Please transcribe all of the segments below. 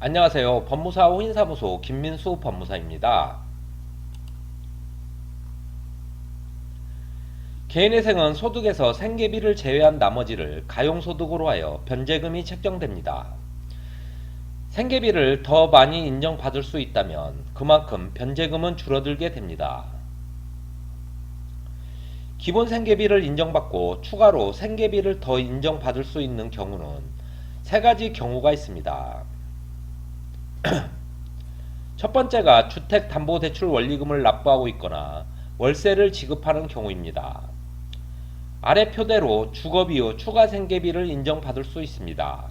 안녕하세요. 법무사 호인사무소 김민수 법무사입니다. 개인회생은 소득에서 생계비를 제외한 나머지를 가용소득으로 하여 변제금이 책정됩니다. 생계비를 더 많이 인정받을 수 있다면 그만큼 변제금은 줄어들게 됩니다. 기본 생계비를 인정받고 추가로 생계비를 더 인정받을 수 있는 경우는 세 가지 경우가 있습니다. 첫 번째가 주택담보대출 원리금을 납부하고 있거나 월세를 지급하는 경우입니다. 아래 표대로 주거비 후 추가 생계비를 인정받을 수 있습니다.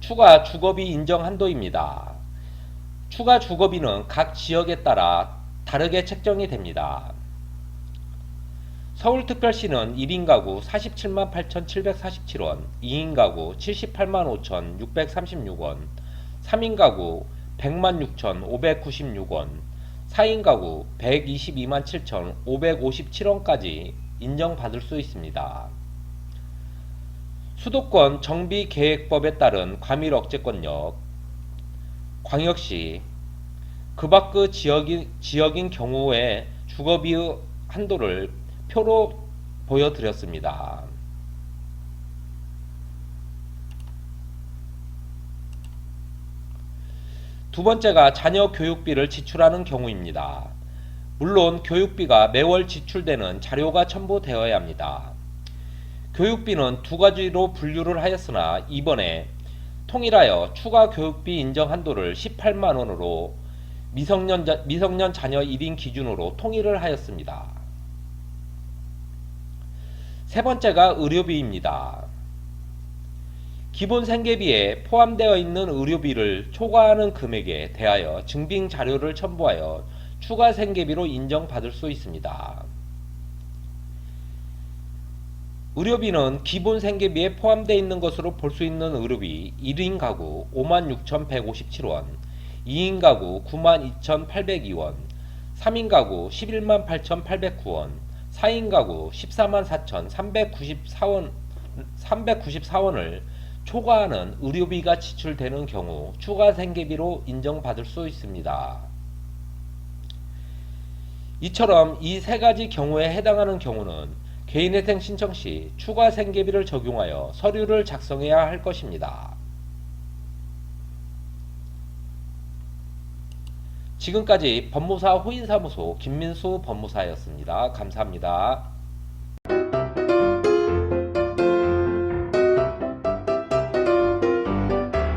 추가 주거비 인정 한도입니다. 추가 주거비는 각 지역에 따라 다르게 책정이 됩니다. 서울특별시는 1인 가구 47만 8,747원, 2인 가구 78만 5,636원, 3인 가구 100만 6,596원, 4인 가구 122만 7,557원까지 인정받을 수 있습니다. 수도권 정비계획법에 따른 과밀 억제권역, 광역시, 그 밖의 지역인, 지역인 경우에 주거비의 한도를 표로 보여드렸습니다. 두 번째가 자녀 교육비를 지출하는 경우입니다. 물론 교육비가 매월 지출되는 자료가 첨부되어야 합니다. 교육비는 두 가지로 분류를 하였으나 이번에 통일하여 추가 교육비 인정 한도를 18만 원으로 미성년, 자, 미성년 자녀 1인 기준으로 통일을 하였습니다. 세 번째가 의료비입니다. 기본 생계비에 포함되어 있는 의료비를 초과하는 금액에 대하여 증빙 자료를 첨부하여 추가 생계비로 인정받을 수 있습니다. 의료비는 기본 생계비에 포함되어 있는 것으로 볼 수 있는 의료비 1인 가구 56,157원, 2인 가구 92,802원, 3인 가구 11만 8,809원, 4인 가구 14만 4,394원 394원을 초과하는 의료비가 지출되는 경우 추가 생계비로 인정받을 수 있습니다. 이처럼 이 세 가지 경우에 해당하는 경우는 개인회생 신청 시 추가 생계비를 적용하여 서류를 작성해야 할 것입니다. 지금까지 법무사 호인사무소 김민수 법무사였습니다. 감사합니다.